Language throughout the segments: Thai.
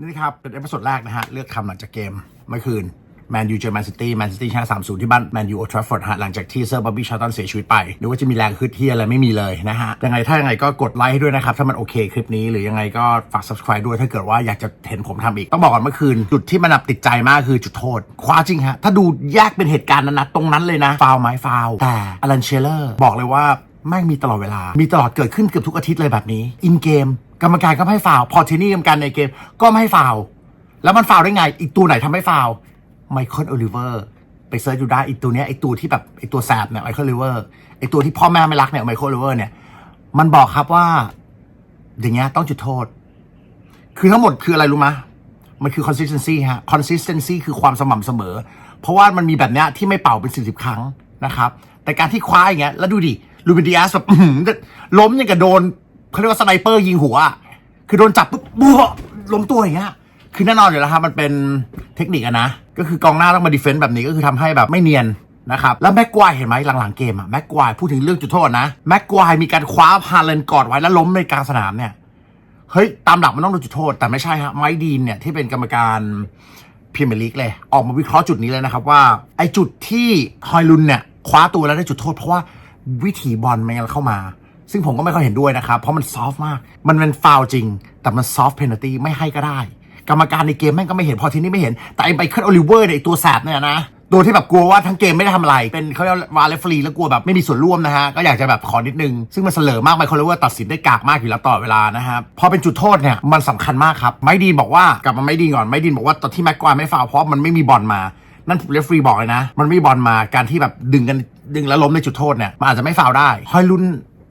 นี่ครับ เป็นเอพิโซดแรกนะฮะ เลือกทำหลังจากเกมเมื่อคืนแมนยูเจอแมนซิตี้แมนซิตี้ชนะ3-0ที่บ้านแมนยูโอทราฟอร์ดฮะหลังจากที่เซอร์บ๊อบบี้ชาร์ตันเสียชีวิตไปนึกว่าจะมีแรงฮึดเฮียอะไรไม่มีเลยนะฮะ ยังไงถ้ายังไงก็กดไลค์ให้ด้วยนะครับ ถ้ามันโอเคคลิปนี้หรือยังไงก็ฝาก subscribe ด้วยถ้าเกิดว่าอยากจะเห็นผมทำอีก ต้องบอกก่อนเมื่อคืน จุดที่มันอับติดใจมากคือจุดโทษ คว้าจริงฮะ ถ้าดูแยกเป็นเหตุการณ์นั้นนะตรงนั้นเลยนะฟาวไหมฟาวแต่อลันเชลเลอร์บอกเลยว่าแม่งมีตลอดเวลา มีตลอดเกิดขึ้นเกือบทุกอาทิตย์เลยแบบนี้ อินเกม กรรมการก็ไม่ให้ฟาวพอทีนี่กรรมการในเกมก็ไม่ให้ฟาวแล้วมันฟาวได้ไง อีกตัวไหนทำให้ฟาวไมเคิลโอลิเวอร์ไปเซิร์ชดูได้อีกตัวเนี้ยไอตัวที่แบบไอตัวแสบเนี่ยไมเคิลโอลิเวอร์ไอตัวที่พ่อแม่ไม่รักเนี่ยไมเคิลโอลิเวอร์เนี่ย มันบอกครับว่า อย่างเงี้ยต้องจุดโทษ คือทั้งหมดคืออะไรรู้มะมันคือ consistency ฮะ consistency คือความสม่ำเสมอ เพราะว่ามันมีแบบเนี้ยที่ไม่เป่าเป็นสิบสิบครั้งนะครับ แต่การที่คว้าอย่างเงี้ยแล้วดูดิลูเบนดิอาสแบบล้มอย่างกับโดน เขาเรียกว่าสไนเปอร์ยิงหัวอะคือโดนจับปุ๊บบัวล้มตัวอย่างเงี้ย คือแน่นอนอยู่แล้วครับมันเป็นเทคนิคอะนะ ก็คือกองหน้าต้องมาดีเฟนต์แบบนี้ก็คือทำให้แบบไม่เนียนนะครับแล้วแม็กควายเห็นไหมหลังๆเกมอะแม็กควายพูดถึงเรื่องจุดโทษนะแม็กควายมีการคว้าพาเลนกอดไว้แล้วล้มในกลางสนามเนี่ยเฮ้ยตามหลักมันต้องโดนจุดโทษ แต่ไม่ใช่ฮะไมค์ดีนเนี่ยที่เป็นกรรมการพรีเมียร์ลีกเลย ออกมาวิเคราะห์จุดนี้เลยนะครับว่า ไอ้จุดที่ฮอยลุนเนี่ยคว้าตัวแล้วได้จุดโทษ เพราะว่าวิถีบอลมันเข้ามา ซึ่งผมก็ไม่ค่อยเห็นด้วยนะครับ เพราะมันซอฟต์มาก มันเป็นฟาวจริง แต่มันซอฟต์เพนัลตี้ไม่ให้ก็ได้ กรรมการในเกมแม่งก็ไม่เห็นพอทีนี้ไม่เห็น แต่ไอ้ไมเคิลโอลิเวอร์เนี่ยตัวแสบเนี่ยนะตัวที่แบบกลัวว่าทั้งเกมไม่ได้ทำอะไร เป็นเขาเรียกวาเลฟรีแล้วกลัวแบบไม่มีส่วนร่วมนะฮะ ก็อยากจะแบบขอนิดนึง ซึ่งมันเสลอมากไมเคิลโอลิเวอร์ตัดสินได้กากมากอยู่แล้วตลอดเวลานะครับ พอเป็นจุดโทษเนี่ย มันสำคัญมากครับ ไมค์ดีนบอกว่ากลับมาไมค์ดีนก่อน ไมค์ดีนบอกว่าตอนที่แม็กควายไม่ฟาวเพราะมันไม่มีบอลมา นั่นเรฟรีบอกเลยนะ มันไม่มีบอลมา การที่แบบดึงกันดึงแล้วล้มในจุดโทษเนี่ย มันอาจจะไม่ฟาวได้ฮอยลุน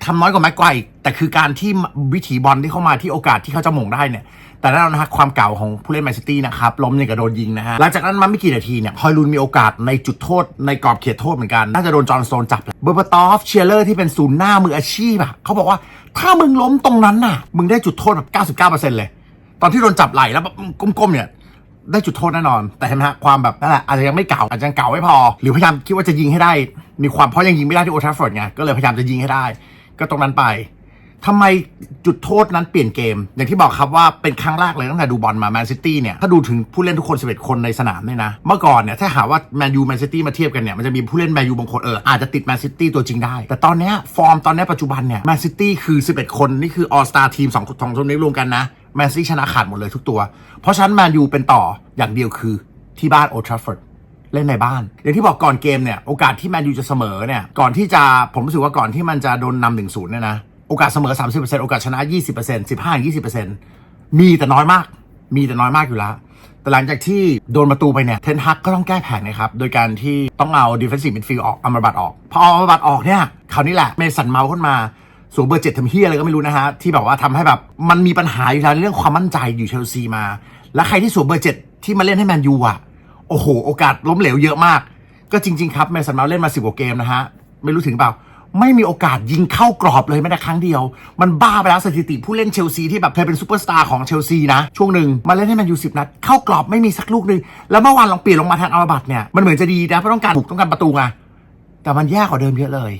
ทำน้อยกว่าแม็กไกวแต่คือการที่วิถีบอลที่เข้ามาที่โอกาสที่เขาจะหม่งได้เนี่ยแต่แน่นอนนะฮะความเก่าของผู้เล่นแมนซิตี้นะครับล้มเนี่ยกับโดนยิงนะฮะหลังจากนั้นมาไม่กี่นาทีเนี่ยฮอยลุนมีโอกาสในจุดโทษในกรอบเขตโทษเหมือนกัน น่าจะโดนจอห์นโตนจับแหละเบอร์บตอฟเชียร์เลอร์ที่เป็นศูนย์หน้ามืออาชีพอะเขาบอกว่าถ้ามึงล้มตรงนั้นน่ะ มึงได้จุดโทษแบบ99%เลย ตอนที่โดนจับไหลแล้วแบบก้มๆเนี่ยได้จุดโทษแน่นอน แต่เห็นไหมฮะความแบบนั่นแหละอาจจะยังไม่เก่าอาจจะยังเก่าไม่พอ หรือพยายามคิดว่าจะยิงให้ได้ มีความเพราะยังยิงไม่ได้ที่โอทาฟฟอร์ดไงก็เลยพยายามจะยิงให้ได้ ก็ตรงนั้นไปทำไมจุดโทษนั้นเปลี่ยนเกม อย่างที่บอกครับว่าเป็นครั้งแรกเลยตั้งแต่ดูบอลมาแมนซิตี้เนี่ย ถ้าดูถึงผู้เล่นทุกคน 11 คนในสนามเนี่ยนะ เมื่อก่อนเนี่ย ถ้าหาว่าแมนยูแมนซิตี้มาเทียบกันเนี่ย มันจะมีผู้เล่นแมนยูบางคนเอออาจจะติดแมนซิตี้ตัวจริงได้ แต่ตอนนี้ฟอร์มตอนนี้ปัจจุบันเนี่ยแมนซิตี้คือ 11 คนนี่คือออสตาทีมสองสองคนนี้รวมกันนะแมนซิตี้ชนะขาดหมดเลยทุกตัว เพราะฉะนั้นแมนยูเป็นต่ออย่างเดียวคือที่บ้านโอทราฟฟอร์ด เล่นในบ้าน อย่างที่บอกก่อนเกมเนี่ยโอกาสที่แมนยูจะเสมอเนี่ยก่อนที่จะผมรู้สึกว่าก่อนที่มันจะโดนนำหนึ่งศูนย์เนี่ยนะโอกาสเสมอ 30%โอกาสชนะ 20% 15 20%มีแต่น้อยมาก มีแต่น้อยมากอยู่แล้วแต่หลังจากที่โดนประตูไปเนี่ย เทนฮักก็ต้องแก้แผนนะครับ โดยการที่ต้องเอา defensive midfield ออกอัมาบัตออก พอเอาอัมาบัตออกเนี่ยคราวนี้แหละเมสันเมาส์ขึ้นมาสวมเบอร์เจ็ดทำเฮียอะไรก็ไม่รู้นะฮะ ที่แบบว่าทำให้แบบ มันมีปัญหาอยู่แล้วในเรื่องความมั่นใจอยู่เชลซีมา แล้วใครที่สวมเบอร์เจ็ดที่มาเล่นให้แมนยูอะ อ้โห โอกาสล้มเหลวเยอะมาก ก็จริง ๆ ครับเมสันเมาเล่นมาสิบกว่าเกมนะฮะ ไม่รู้ถึงเปล่า ไม่มีโอกาสยิงเข้ากรอบเลยแม้แต่ครั้งเดียว มันบ้าไปแล้วสถิติผู้เล่นเชลซีที่แบบเคยเป็นซูเปอร์สตาร์ของเชลซีนะ ช่วงหนึ่งมาเล่นให้แมนอยู่สิบนัด เข้ากรอบไม่มีสักลูกหนึ่งแล้วเมื่อวานลองเปลี่ยนลงมาแทนอัลบัตเนี่ยมันเหมือนจะดีนะเพราะต้องการบุกต้องการประตูไงแต่มันแย่กว่าเดิมเยอะเลย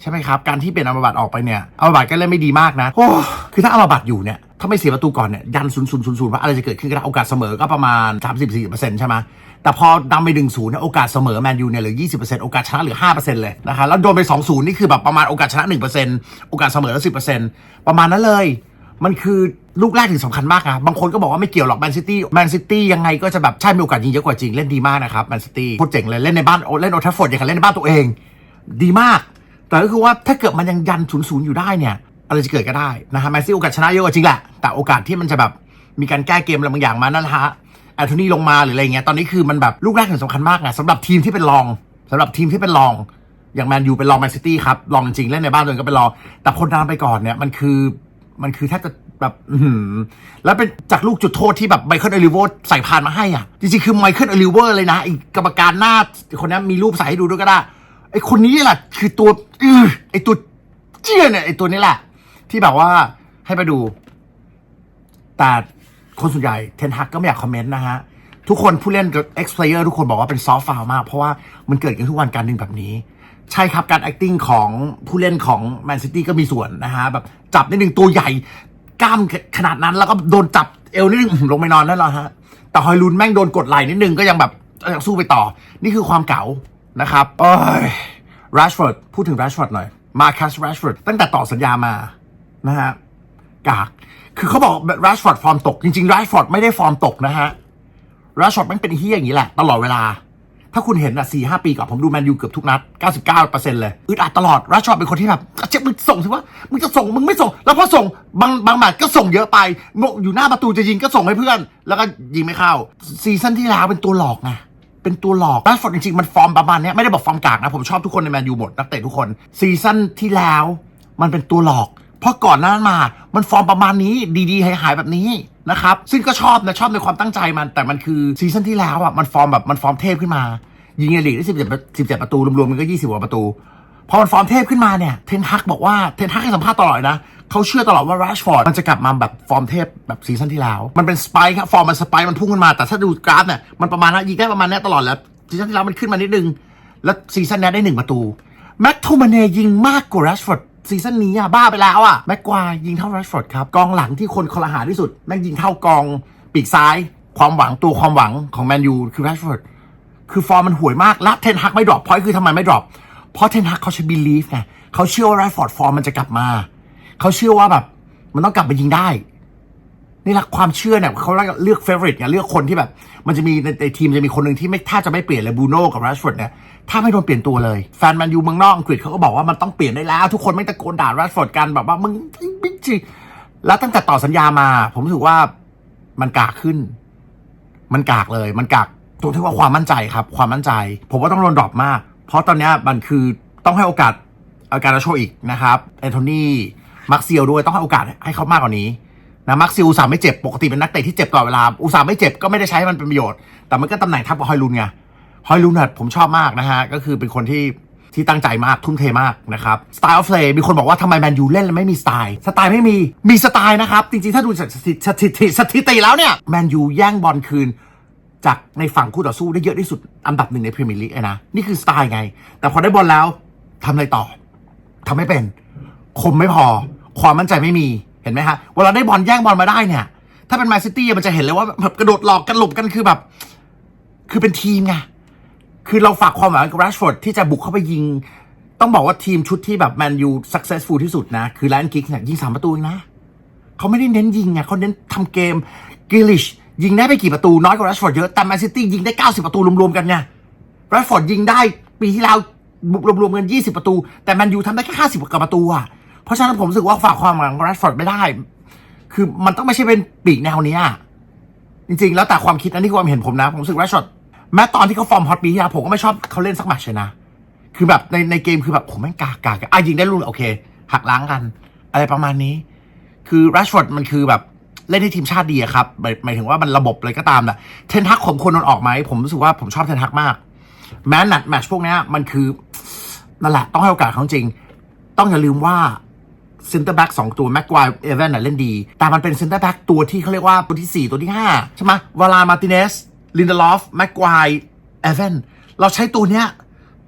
ใช่ไหมครับ การที่เปลี่ยนอัลบัตออกไปเนี่ยอัลบัตก็เล่นไม่ดีมากนะ โอ้ คือถ้าอัลบัตอยู่เนี่ย ถ้าไม่เสียประตูก่อนเนี่ย ยันศูนย์ศูนย์ศูนย์ศูนย์ว่าอะไรจะเกิดขึ้นก็ได้โอกาสเสมอก็ประมาณ34%ใช่ไหม แต่พอดำไปดึงศูนย์โอกาสเสมอแมนยูเนี่ยเหลือ 20%โอกาสชนะเหลือ 5%เลยนะครับแล้วโดนไป 2 0 นี่คือแบบประมาณโอกาสชนะ 1%โอกาสเสมอแล้ว 10%ประมาณนั้นเลย มันคือลูกแรกถึงสำคัญมากนะบางคนก็บอกว่าไม่เกี่ยวหรอกแมนซิตี้แมนซิตี้ยังไงก็จะแบบใช่มีโอกาสยิงเยอะกว่าจริงเล่นดีมากนะครับแมนซิตี้โคตรเจ๋งเลยเล่นในบ้านเล่นโอทัฟฟอร์ดอย่างกับเล่นในบ้านตัวเอง ดีมาก แต่ก็คือว่าถ้าเกิดมันยังยันศูนย์ศูนย์อยู่ได้เนี่ยอะไรจะเกิดก็ได้นะฮะแมนซี่โอกาสชนะเยอะกว่าจริงแหละแต่โอกาสที่มันจะแบบมีการแก้เกมอะไรบางอย่างมานั่นแหละฮะ แอนโทนีลงมาหรืออะไรเงี้ยตอนนี้คือมันแบบลูกแรกถึงสำคัญมากไงสำหรับทีมที่เป็นรองสำหรับทีมที่เป็นรองอย่างแมนยูเป็นรองแมนซิตี้ครับรองจริงเล่นในบ้านตัวเองก็เป็นรองแต่พ้นน้ำไปก่อนเนี่ยมันคือมันคือแทบจะแบบแล้วเป็นจากลูกจุดโทษที่แบบไมเคิลเอลิเวอร์ใส่ผ่านมาให้อะ จริงๆ คือไมเคิลเอลิเวอร์เลยนะไอ้กรรมการหน้า คนนี้มีรูปใส่ให้ดูด้วยก็ได้ ไอ้คนนี้แหละคือตัวอื้อไอ้ตัวเจี้ยเนี่ยไอ้ตัวนี้แหละ ที่แบบว่าให้ไปดู แต่ คนส่วนใหญ่เทนฮักก็ไม่อยากคอมเมนต์นะฮะ ทุกคนผู้เล่นกับ ex player ทุกคนบอกว่าเป็นซอฟต์ฟาวมาก เพราะว่ามันเกิดกันทุกวันการดึงแบบนี้ ใช่ครับการ acting ของผู้เล่นของแมนซิตี้ก็มีส่วนนะฮะแบบจับนิดนึงตัวใหญ่กล้ามขนาดนั้นแล้วก็โดนจับเอวนิดนึงลงไปนอนนั่นแหละฮะแต่ฮอยลุนแม่งโดนกดไหล่นิดนึงก็ยังแบบยังสู้ไปต่อ นี่คือความเก๋านะครับโอ้ยรัชฟอร์ดพูดถึงรัชฟอร์ดหน่อยมาคัสรัชฟอร์ดตั้งแต่ต่อสัญญามานะฮะกาก คือเขาบอกแรชฟอร์ดฟอร์มตก จริงๆแรชฟอร์ดไม่ได้ฟอร์มตกนะฮะแรชฟอร์ดม่งเป็นเฮียอย่างนี้แหละ ตลอดเวลา ถ้าคุณเห็นอะสี่ห้าปีก่อนผมดูแมนยูเกือบทุกนัด 99%เลยอึดอัดตลอดแรชชอตเป็นคนที่แบบเจ็บมึงส่งสิว่ามึงจะส่งมึงไม่ส่ง แล้วพอส่งบางบางแมตช์ก็ส่งเยอะไปงกอยู่หน้าประตูจะยิงก็ส่งให้เพื่อน แล้วก็ยิงไม่เข้าซีซั่นที่แล้วเป็นตัวหลอกไงเป็นตัวหลอกแรชฟอร์ดจริงๆมันฟอร์มประมาณเนี้ยไม่ได้บอกฟอร์มกากนะผมชอบทุกคนในแมนยูหมดนักเตะทุกคนซีซั่นที่แล้ว มันเป็นตัวหลอก เพราะก่อนหน้านั้นมา มันฟอร์มประมาณนี้ดีๆหายๆแบบนี้นะครับ ซึ่งก็ชอบนะชอบในความตั้งใจมัน แต่มันคือซีซั่นที่แล้วอะมันฟอร์มแบบมันฟอร์มเทพขึ้นมา ยิงในลีกได้สิบเจ็ดสิบเจ็ดประตูรวมๆมันก็ยี่สิบกว่าประตูพอมันฟอร์มเทพขึ้นมาเนี่ยเทนฮักบอกว่าเทนฮักให้สัมภาษณ์ตลอดนะเขาเชื่อตลอดว่า r รชฟอร์ดมันจะกลับมาแบบฟอร์มเทพแบบซีซั่นที่แล้ว มันเป็นสไปค์ครับฟอร์มมันสไปค์มันพุ่งขึ้นมาแต่ถ้าดูกราฟเนี่ยมันประมาณนั้ยิงได้ประมาณนี้ตลอดแล้วซีซั่นที่แล้วมันขึ้นมานิดนึงแล้วซีซั่นนี้ได้หนึ่งประตูแม็กโทมาเนยิงมากกว่า r รชฟอร์ด ซีซั่นนี้อะบ้าไปแล้วอะแม็กควายยิงเท่าแรชฟอร์ดครับ กองหลังที่คนคอลหาที่สุด แม่งยิงเท่ากองปีกซ้าย ความหวังตัวความหวังของแมนยูคือแรชฟอร์ดคือฟอร์มมันห่วยมาก และเทนฮักไม่ดรอปพอยคือทำไมไม่ดรอปเพราะเทนฮักเขาใช้บิลีฟไงเขาเชื่อว่าไรฟอร์ดฟอร์มมันจะกลับมา เขาเชื่อว่าแบบมันต้องกลับมายิงได้ นี่แหละความเชื่อเนี่ยเขาเลือกเฟเวอริตไงเลือกคนที่แบบ มันจะมีในทีมจะมีคนหนึ่งที่ไม่ถ้าจะไม่เปลี่ยนเลยบูโน่กับแรชฟอร์ดเนี่ยถ้าไม่โดนเปลี่ยนตัวเลย แฟนแมนยูเมืองนอกอังกฤษเขาก็บอกว่ามันต้องเปลี่ยนได้แล้ว ทุกคนไม่ตะโกนด่าแรชฟอร์ดกันแบบว่ามึงบิ๊กจีแล้วตั้งแต่ต่อสัญญามา ผมรู้สึกว่ามันกากขึ้น มันกากเลย มันกากตรงที่ว่าความมั่นใจครับ ความมั่นใจ ผมว่าต้องโดนดรอปมาก เพราะตอนนี้มันคือต้องให้โอกาสอาการโชอีกนะครับแอนโทนีมาร์เซียลด้วยต้องให้โอกาสให้เขามากกว่านี้ นะมาร์คเซียลอุตส่าห์ไม่เจ็บปกติเป็นนักเตะที่เจ็บตลอดเวลาอุตส่าห์ไม่เจ็บก็ไม่ได้ใช้มันเป็นประโยชน์ แต่มันก็ตำแหน่งทับกับฮอยลุนไงฮอยลุนน่ะผมชอบมากนะฮะก็คือเป็นคนที่ที่ตั้งใจมากทุ่มเทมากนะครับสไตล์ออฟเพลย์มีคนบอกว่าทำไมแมนยูเล่นแล้วไม่มีสไตล์ สไตล์ไม่มีมีสไตล์นะครับ จริงๆ ถ้าดูจากสถิติสถิติสถิติแล้วเนี่ยแมนยูแย่งบอลคืน จากในฝั่งคู่ต่อสู้ได้เยอะที่สุดอันดับหนึ่งในพรีเมียร์ลีกนะนี่คือสไตล์ไง แต่พอได้บอลแล้วทำอะไรต่อทำไม่เป็น คมไม่พอ ความมั่นใจไม่มี เห็นไหมฮะเวลาได้บอลแย่งบอลมาได้เนี่ย ถ้าเป็นแมนซิตี้มันจะเห็นเลยว่าแบบกระโดดหลอกกันหลบกันคือแบบ คือเป็นทีมไงคือเราฝากความหวังกับ r รชฟอร์ดที่จะบุกเข้าไปยิง ต้องบอกว่าทีมชุดที่แบบแมนยู successful ที่สุดนะ คือแลนกิกเนี่ยยิงสามประตูเองนะเขาไม่ได้เน้นยิงไงเขาเน้นทำเกมกิลิชยิงได้ไปกี่ประตูน้อยกว่า r รชฟอร์ดเยอะแต่แมนซิตี้ยิงได้ 90 ประตูรวมๆกันไง r รชฟอร์ดยิงได้ปีที่แล้วรวมๆกัน 20 ประตู แต่แมนยูทำได้แค่ 50 กว่าประตูอะ เพราะฉะนั้นผมรู้สึกว่าฝากความหวังกับ r รชฟอร์ดไม่ได้ คือมันต้องไม่ใช่เป็นปีกแนวนี้จริงๆ แล้วแต่ความคิดอันนี้คือความเห็นผมนะ ผมรู้สึกแรชฟอร์ดแม้ตอนที่เขาฟอร์มฮอตปีที่แล้วผมก็ไม่ชอบเขาเล่นสักแมตช์เลยนะ คือแบบในในเกมคือแบบโหแม่งกากากอะยิงได้ลูกโอเค หักล้างกัน อะไรประมาณนี้ คือแรชฟอร์ดมันคือแบบเล่นให้ทีมชาติดีอะครับหมายถึงว่ามันระบบอะไรก็ตามนะเทนฮักผมคนนนออกไหมผมรู้สึกว่าผมชอบเทนฮักมาก แม้นัดแมชพวกนี้มันคือนั่นแหละต้องให้โอกาสเขาจริง ต้องอย่าลืมว่า เซนเตอร์แบ็กสองตัวแม็กควายเอเวนน่ะเล่นดี แต่มันเป็นเซนเตอร์แบ็กตัวที่เขาเรียกว่าตัวที่ 4 ตัวที่ 5 ใช่ไหมวาลามาติเนสลินเดลอฟแม็กควายเอเวนเราใช้ตัวเนี้ย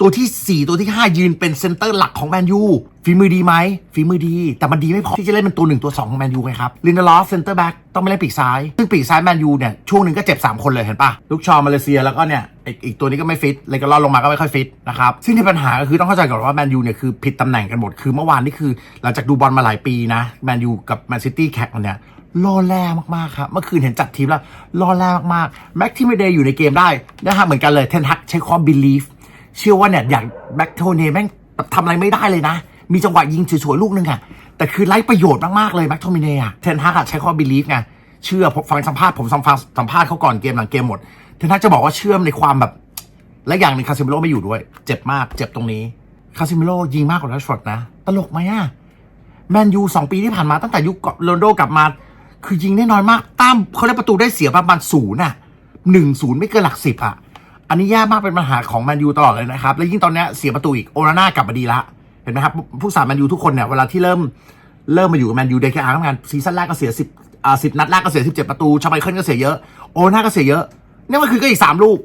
ตัวที่ 4 ตัวที่ 5 ยืนเป็นเซนเตอร์หลักของแมนยูฝีมือดีไหมฝีมือดี แต่มันดีไม่พอที่จะเล่นเป็นตัว 1 ตัว 2 ของแมนยูไงครับลินเดลอฟเซนเตอร์แบ็กต้องไม่เล่นปีกซ้าย ซึ่งปีกซ้ายแมนยูเนี่ยช่วงหนึ่งก็เจ็บ 3 คนเลยเห็นปะลูกชอมาเลเซียแล้วก็เนี่ยอีกอีกตัวนี้ก็ไม่ฟิตเลยก็ล่อลงมาก็ไม่ค่อยฟิตนะครับซึ่งที่ปัญหาก็คือต้องเข้าใจก่อนว่าแมนยูเนี่ยคือผิดตำแหน่งกันหมดคือเมื่อวานนี่คือ หลังจากดูบอลมาหลายปีนะแมนยูกับแมนซิตี้แข่งเนี่ยล่อแร่มากๆครับ เมื่อคืนเห็นจัดทีมแล้วล่อแร่มากๆแม็กที่ไม่ได้อยู่ในเกมได้นะฮะเหมือนกันเลยเทนฮักใช้ความบิลีฟ เชื่อว่าเนี่ยอย่างแบ็กโทเน่แม่งทำอะไรไม่ได้เลยนะ มีจังหวะยิงสวยๆลูกนึงอะแต่คือไร้ประโยชน์มากๆเลยแบ็กโทเน่อะเทนฮักใช้ความบิลีฟไงเชื่อฟังสัมภาษณ์ผมสัมภาษณ์สัมภาษณ์เขาก่อนเกมหลังเกมหมดเทนฮักจะบอกว่าเชื่อมในความแบบ และอย่างหนึ่งคาซิมิโร่ไม่อยู่ด้วย เจ็บมากเจ็บตรงนี้คาซิมิโร่ยิงมากกว่าแรชฟอร์ดนะ ตลกไหมอะแมนยูสองปีที่ผ่านมาตั้งแต่ยุคโรนโดกลับมา คือยิงได้น้อยมากตามเขาได้ประตูได้เสียประมาณศูนย์อะหนึ่งศูนย์ไม่เกินหลักสิบอะ อันนี้แย่มากเป็นปัญหาของแมนยูตลอดเลยนะครับ และยิ่งตอนนี้เสียประตูอีกโอนาน่ากลับมาดีละ เห็นไหมครับผู้สาแมนยูทุกคนเนี่ยเวลาที่เริ่มเริ่มมาอยู่กับแมนยูเดคอาร์ทำงานซีซั่นแรกก็เสียสิบอ่าสิบนัดแรกก็เสียสิบเจ็ดประตูชาไมเคิลก็เสียเยอะโอนาน่าก็เสียเยอะเนี่ยมันคือก็อีกสามลูก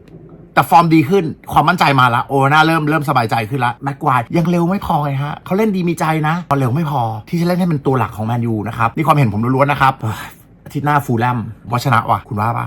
แต่ฟอร์มดีขึ้นความมั่นใจมาละโอนาเริ่มเริ่มสบายใจขึ้นละแม็กควายยังเร็วไม่พอไงฮะเขาเล่นดีมีใจนะพอเร็วไม่พอที่จะเล่นให้เป็นตัวหลักของแมนยูนะครับนี่ความเห็นผมล้วนๆนะครับอาทิตย์หน้าฟูลแลมวชนะว่ะคุณว่าปะ